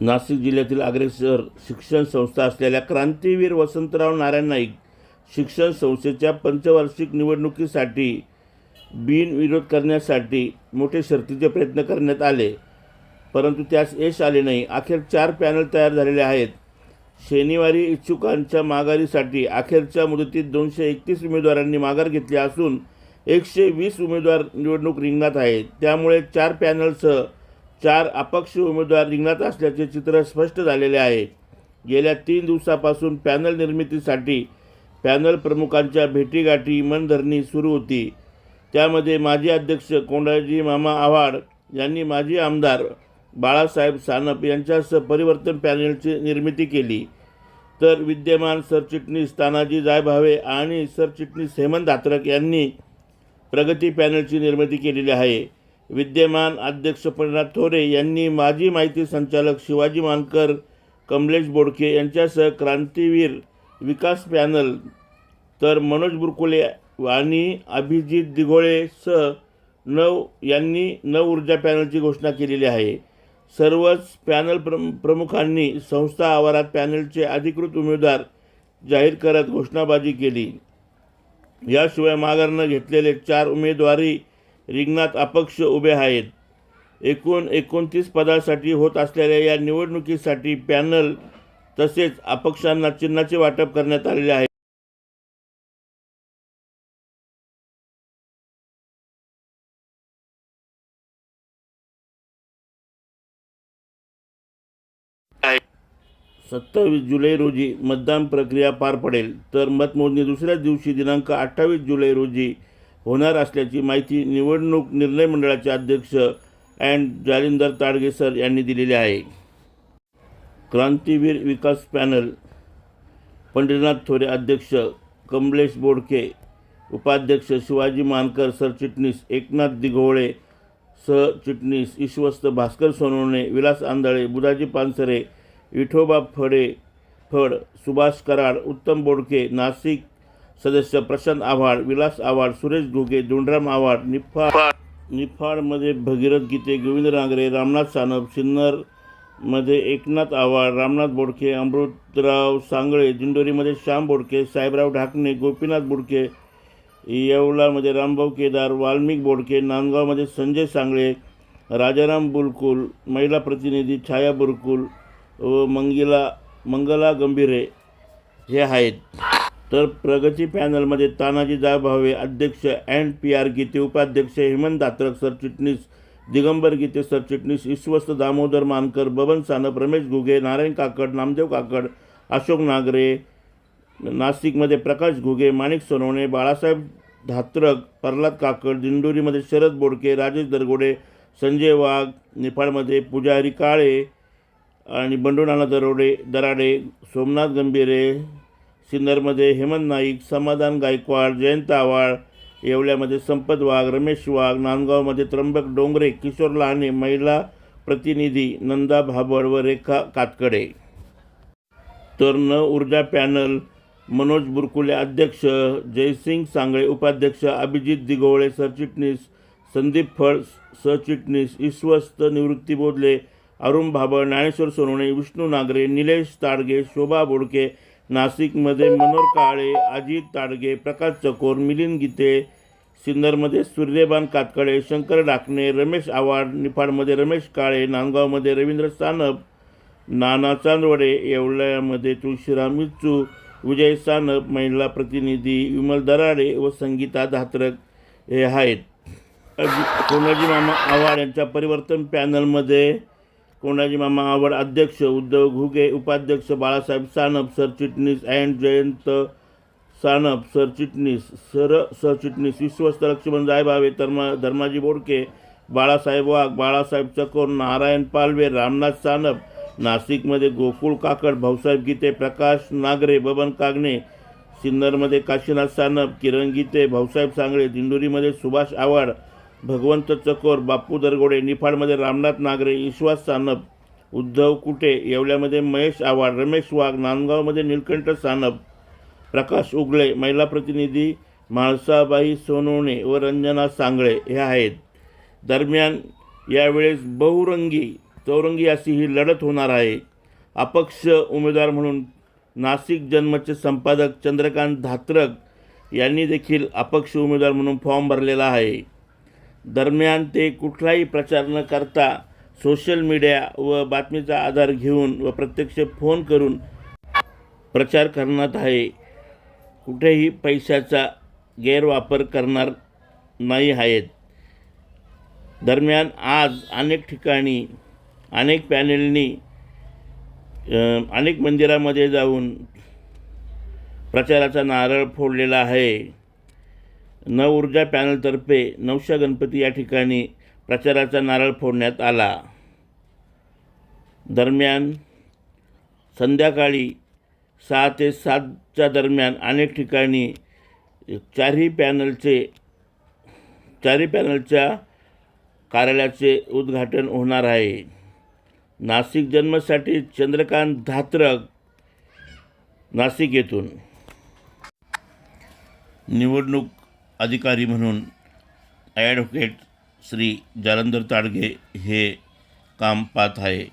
नाशिक जिल्ह्यातील अग्रेसर शिक्षण संस्था असलेल्या क्रांतीवीर वसंतराव नारायण नाईक शिक्षण संस्थेच्या पंचवार्षिक निवडणुकीसाठी बिनविरोध करण्यासाठी मोठे शर्तीचे प्रयत्न करण्यात आले. परंतु त्यास यश आले नाही. अखेर चार पॅनल तयार झालेले आहेत. शनिवारी इच्छुकांच्या माघारीसाठी अखेरच्या मुदतीत दोनशे एकतीस उमेदवारांनी माघार घेतली असून एकशे वीस उमेदवार निवडणूक रिंगणात आहेत. त्यामुळे चार पॅनलसह चार अपक्ष उमेदवार रिंगणात असल्याचे चित्र स्पष्ट झालेले आहे. गेल्या तीन दिवसापासून पॅनल निर्मितीसाठी पॅनल प्रमुखांच्या भेटीगाठी मनधरणी सुरू होती. त्यामध्ये माजी अध्यक्ष कोंडाजी मामा आव्हाड यांनी माजी आमदार बाळासाहेब सानप यांच्यासह परिवर्तन पॅनलची निर्मिती केली. तर विद्यमान सरचिटणीस तानाजी जायभावे आणि सरचिटणीस हेमंत धात्रक यांनी प्रगती पॅनलची निर्मिती केलेली आहे. विद्यमान अध्यक्ष पंढरनाथ थोरे यांनी माजी माहिती संचालक शिवाजी मानकर कमलेश बोडके यांच्यासह क्रांतीवीर विकास पॅनल तर मनोज बुरकुले आणि अभिजित दिघोळेसह नव यांनी नव ऊर्जा पॅनलची घोषणा केलेली आहे. सर्वच पॅनल प्रम प्रमुखांनी संस्था आवारात पॅनलचे अधिकृत उमेदवार जाहीर करत घोषणाबाजी केली. याशिवाय माघारनं घेतलेले चार उमेदवारी रिंगणात अपक्ष उभे आहेत. एकूण एकोणतीस पदासाठी होत असलेल्या या निवडणुकीसाठी पॅनल तसेच अपक्षांना चिन्हाचे वाटप करण्यात आलेले आहे. सत्तावीस जुलै रोजी मतदान प्रक्रिया पार पडेल. तर मतमोजणी दुसऱ्या दिवशी दिनांक अठ्ठावीस जुलै रोजी होणार असल्याची माहिती निवडणूक निर्णय मंडळाचे अध्यक्ष अँड जालिंदर ताडगे सर यांनी दिलेली आहे. क्रांतीवीर विकास पॅनल पंढरीनाथ थोरे अध्यक्ष कमलेश बोडके उपाध्यक्ष शिवाजी मानकर सरचिटणीस एकनाथ दिघोळे सहचिटणीस ईश्वस्त भास्कर सोनवणे विलास आंधळे बुधाजी पानसरे विठोबा फडे फड सुभाष कराड उत्तम बोडके नाशिक सदस्य प्रशांत आव्हाड विलास आव्हाड सुरेश घुगे धोंडराम आव्हाड निफाड निफाडमध्ये भगीरथ गीते गोविंद रांगरे रामनाथ सानप सिन्नरमध्ये एकनाथ आव्हाड रामनाथ बोडके अमृतराव सांगळे दिंडोरीमध्ये श्याम बोडके साहेबराव ढाकणे गोपीनाथ बोडके येवलामध्ये रामभाऊ केदार वाल्मिक बोडके नांदगावमध्ये संजय सांगळे राजाराम बुलकुल महिला प्रतिनिधी छाया बुरकुल व मंगिला मंगला गंभीरे हे आहेत. तर प्रगती पॅनलमध्ये तानाजी जाभावे अध्यक्ष अँड पी आर गीते उपाध्यक्ष हेमंत दात्रक सरचिटणीस दिगंबर गीते सरचिटणीस विश्वस्त दामोदर मानकर बबन सानप रमेश घुगे नारायण काकड नामदेव काकड अशोक नागरे नाशिकमध्ये प्रकाश घुगे माणिक सोनवणे बाळासाहेब धात्रक प्रल्हाद काकड दिंडोरीमध्ये शरद बोडके राजेश दरगोडे संजय वाघ निफाडमध्ये पुजारी काळे आणि बंडूनाना दरोडे दराडे सोमनाथ गंभीरे सिन्नरमध्ये हेमंत नाईक समाधान गायकवाड जयंत आवाळ येवल्यामध्ये संपत वाघ रमेश वाघ नांदगावमध्ये त्र्यंबक डोंगरे किशोर लहाने महिला प्रतिनिधी नंदा भाबड व रेखा कातकडे. तर न ऊर्जा पॅनल मनोज बुरकुले अध्यक्ष जयसिंग सांगळे उपाध्यक्ष अभिजित दिघोळे सरचिटणीस संदीप फळ सहचिटणीस ईश्वस्त निवृत्ती बोधले अरुण भाबळ ज्ञानेश्वर सोनवणे विष्णू नागरे निलेश ताडगे शोभा बोडके नाशिकमध्ये मनोहर काळे अजित ताडगे प्रकाश चकोर मिलिंद गीते सिन्नरमध्ये सूर्यबान कातकडे शंकर डाकणे रमेश आव्हाड निफाडमध्ये रमेश काळे नांदगावमध्ये रवींद्र सानप नाना चांदवडे येवल्यामध्ये तुळशीराम मिच्चू विजय सानप महिला प्रतिनिधी विमल दराडे व संगीता धात्रक हे आहेत. अजि- कोणाजी मामा आव्हाड यांच्या परिवर्तन पॅनलमध्ये कोंडाजी मामा आवड अध्यक्ष उद्धव घुगे उपाध्यक्ष बाळासाहेब सानप सरचिटणीस अँड जयंत सानप सरचिटणीस सर सरचिटणीस विश्वस्त लक्ष्मण जायभावे धर्मा धर्माजी बोडके बाळासाहेब वाघ बाळासाहेब चकोर नारायण पालवे रामनाथ सानप नाशिकमध्ये गोकुळ काकड भाऊसाहेब गीते प्रकाश नागरे बबन कागणे सिन्नरमध्ये काशीनाथ सानप किरण गीते भाऊसाहेब सांगळे दिंडोरीमध्ये सुभाष आव्हाड भगवंत चकोर बापू दरगोडे निफाडमध्ये रामनाथ नागरे ईश्वास सानप उद्धव कुटे येवल्यामध्ये महेश आव्हाड रमेश वाघ नांदगावमध्ये निलकंठ सानप प्रकाश उगळे महिला प्रतिनिधी म्हाळसाबाई सोनवणे व रंजना सांगळे हे आहेत. दरम्यान यावेळेस बहुरंगी चौरंगी अशी ही लढत होणार आहे. अपक्ष उमेदवार म्हणून नाशिक जन्मचे संपादक चंद्रकांत धात्रक यांनी देखील अपक्ष उमेदवार म्हणून फॉर्म भरलेला आहे. दरम्यान ते कुठलाही प्रचार न करता सोशल मीडिया व बातमीचा आधार घेऊन व प्रत्यक्ष फोन करून प्रचार करण्यात आहे. कुठेही पैशाचा गैरवापर करणार नाही आहेत. दरम्यान आज अनेक ठिकाणी अनेक पॅनेलनी अनेक मंदिरामध्ये जाऊन प्रचाराचा नारळ फोडलेला आहे. नवऊर्जा पॅनलतर्फे नवशा गणपती या ठिकाणी प्रचाराचा नारळ फोडण्यात आला. दरम्यान संध्याकाळी सहा ते सातच्या दरम्यान अनेक ठिकाणी चारही पॅनलचे चारही पॅनलच्या कार्यालयाचे उद्घाटन होणार आहे. नाशिक जन्मसाठी चंद्रकांत धात्रक नाशिक येथून. निवडणूक अधिकारी म्हणून ॲडव्होकेट श्री जालंधर ताडगे हे काम पाहत आहे.